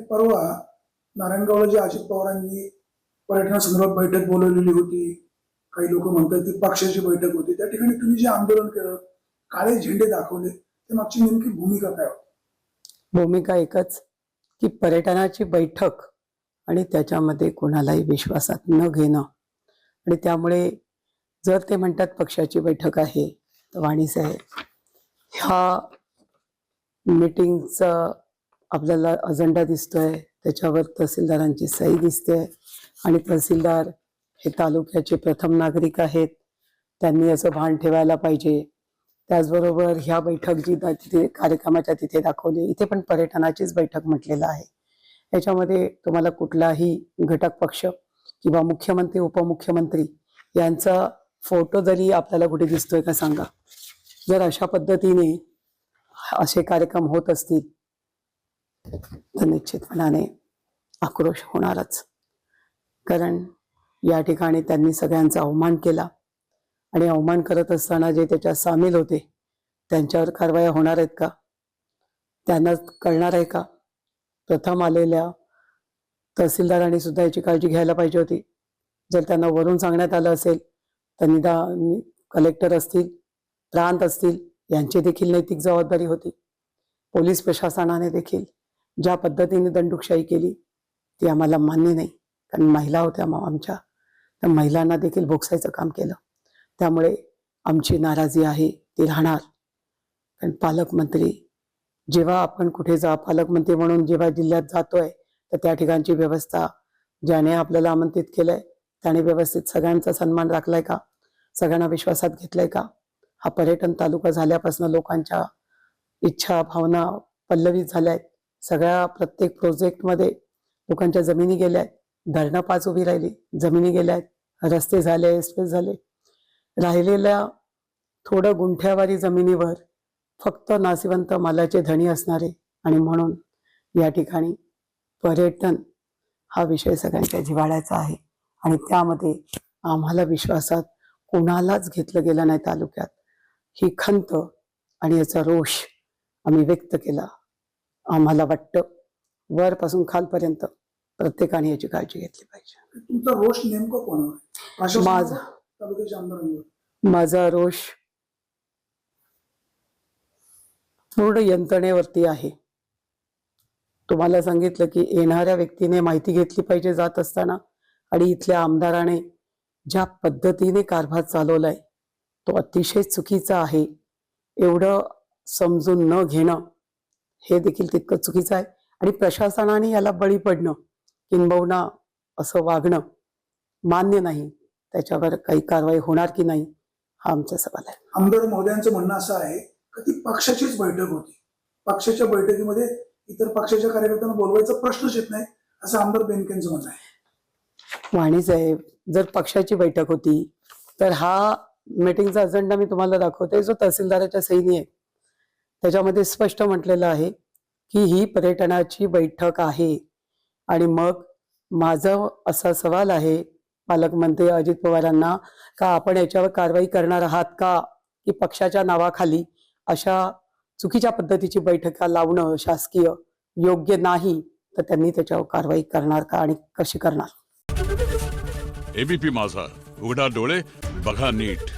परवा नारायणगावला जे अजित पवारांनी पर्यटनासंदर्भात बैठक बोलवलेली होती काही लोक म्हणतात ती पक्षाची बैठक होती त्या ठिकाणी तुम्ही जे आंदोलन केलं काळे झेंडे दाखवले त्या मागची नेमकी भूमिका काय होती? भूमिका एकच की पर्यटनाची बैठक आणि त्याच्यामध्ये कोणालाही विश्वासात न घेणं. आणि त्यामुळे जर ते म्हणतात पक्षाची बैठक आहे तर वाणी साहेब ह्या मीटिंगचा आपल्याला अजेंडा दिसतोय त्याच्यावर तहसीलदारांची सही दिसते आणि तहसीलदार हे तालुक्याचे प्रथम नागरिक आहेत. त्यांनी असं भान ठेवायला पाहिजे. त्याचबरोबर ह्या बैठक जी तिथे कार्यक्रमाच्या तिथे दाखवली इथे पण पर्यटनाचीच बैठक म्हटलेलं आहे. याच्यामध्ये तुम्हाला कुठलाही घटक पक्ष किंवा मुख्यमंत्री उपमुख्यमंत्री यांचा फोटो जरी आपल्याला कुठे दिसतोय का सांगा. जर अशा पद्धतीने असे कार्यक्रम होत असतील तर निश्चितपणाने आक्रोश होणारच. कारण या ठिकाणी त्यांनी सगळ्यांचा अवमान केला आणि अवमान करत असताना जे त्याच्यात सामील होते त्यांच्यावर कारवाया होणार आहेत का? त्यांना कळणार आहे का? प्रथम आलेल्या तहसीलदारांनी सुद्धा याची काळजी घ्यायला पाहिजे होती. जर त्यांना वरून सांगण्यात आलं असेल तर निदा कलेक्टर असतील प्रांत असतील यांची देखील नैतिक जबाबदारी होती. पोलीस प्रशासनाने देखील ज्या पद्धतीने दंडुकशाही केली ती आम्हाला मान्य नाही. कारण महिला होत्या मा- आमच्या. त्या महिलांना देखील भोगसायचं काम केलं. त्यामुळे आमची नाराजी आहे ती राहणार. कारण पालकमंत्री जेव्हा आपण कुठे जा पालकमंत्री म्हणून जेव्हा जिल्ह्यात जातोय तर त्या ठिकाणची व्यवस्था ज्याने आपल्याला आमंत्रित केलंय त्याने व्यवस्थित सगळ्यांचा सन्मान राखलाय का? सगळ्यांना विश्वासात घेतलाय का? हा पर्यटन तालुका झाल्यापासून लोकांच्या इच्छा भावना पल्लवित झाल्या आहेत सगळ्या प्रत्येक प्रोजेक्टमध्ये लोकांच्या जमिनी गेल्या आहेत. धरणं पाच उभी राहिली. जमिनी गेल्या आहेत. रस्ते झाले एक्सप्रेस झाले. राहिलेल्या थोडं गुंठ्यावारी जमिनीवर फक्त नासिवंत मालाचे धणी असणारे आणि म्हणून या ठिकाणी पर्यटन हा विषय सगळ्यांच्या जिवाळ्याचा आहे. आणि त्यामध्ये आम्हाला विश्वासात कोणालाच घेतलं गेलं नाही तालुक्यात. ही खंत आणि याचा रोष आम्ही व्यक्त केला. आम्हाला वाटतं वरपासून खालपर्यंत प्रत्येकाने याची काळजी घेतली पाहिजे. तुमचा रोष नेमकं कोणावर? माझा. तालुक्याच्या आमदारांवर? माझा रोष पूर्ण यंत्रणेवरती आहे. तुम्हाला सांगितलं की येणाऱ्या व्यक्तीने माहिती घेतली पाहिजे जात असताना आणि इथल्या आमदाराने ज्या पद्धतीने कारभार चालवलाय तो अतिशय चुकीचा आहे. एवढं समजून न घेणं हे देखील तितकं चुकीचं आहे. आणि प्रशासनाने याला बळी पडणं किंबहुना असं वागणं मान्य नाही. त्याच्यावर काही कारवाई होणार की नाही हा आमचा सवाल आहे. आमदार महोदयांचं म्हणणं असं आहे की ती पक्षाचीच बैठक होती. पक्षाच्या बैठकीमध्ये इतर पक्षाच्या कार्यकर्त्यांना बोलवायचा प्रश्नच येत नाही असं आमदार बेनकेंचं म्हणणं आहे. वाणी साहेब जर पक्षाची बैठक होती तर हा मीटिंगचा अजेंडा मी तुम्हाला दाखवते जो तहसीलदाराच्या सहीने आहे. त्याच्यामध्ये स्पष्ट म्हटलेलं आहे की ही पर्यटनाची बैठक आहे. आणि मग माझं असा सवाल आहे पालकमंत्री अजित पवारांना का आपण याच्यावर कारवाई करणार आहात का? की पक्षाच्या नावाखाली अशा चुकीच्या पद्धतीची बैठका लावणं शासकीय योग्य नाही तर त्यांनी त्याच्यावर कारवाई करणार का आणि कशी करणार? एबीपी माझा उघडा डोळे बघा नीट.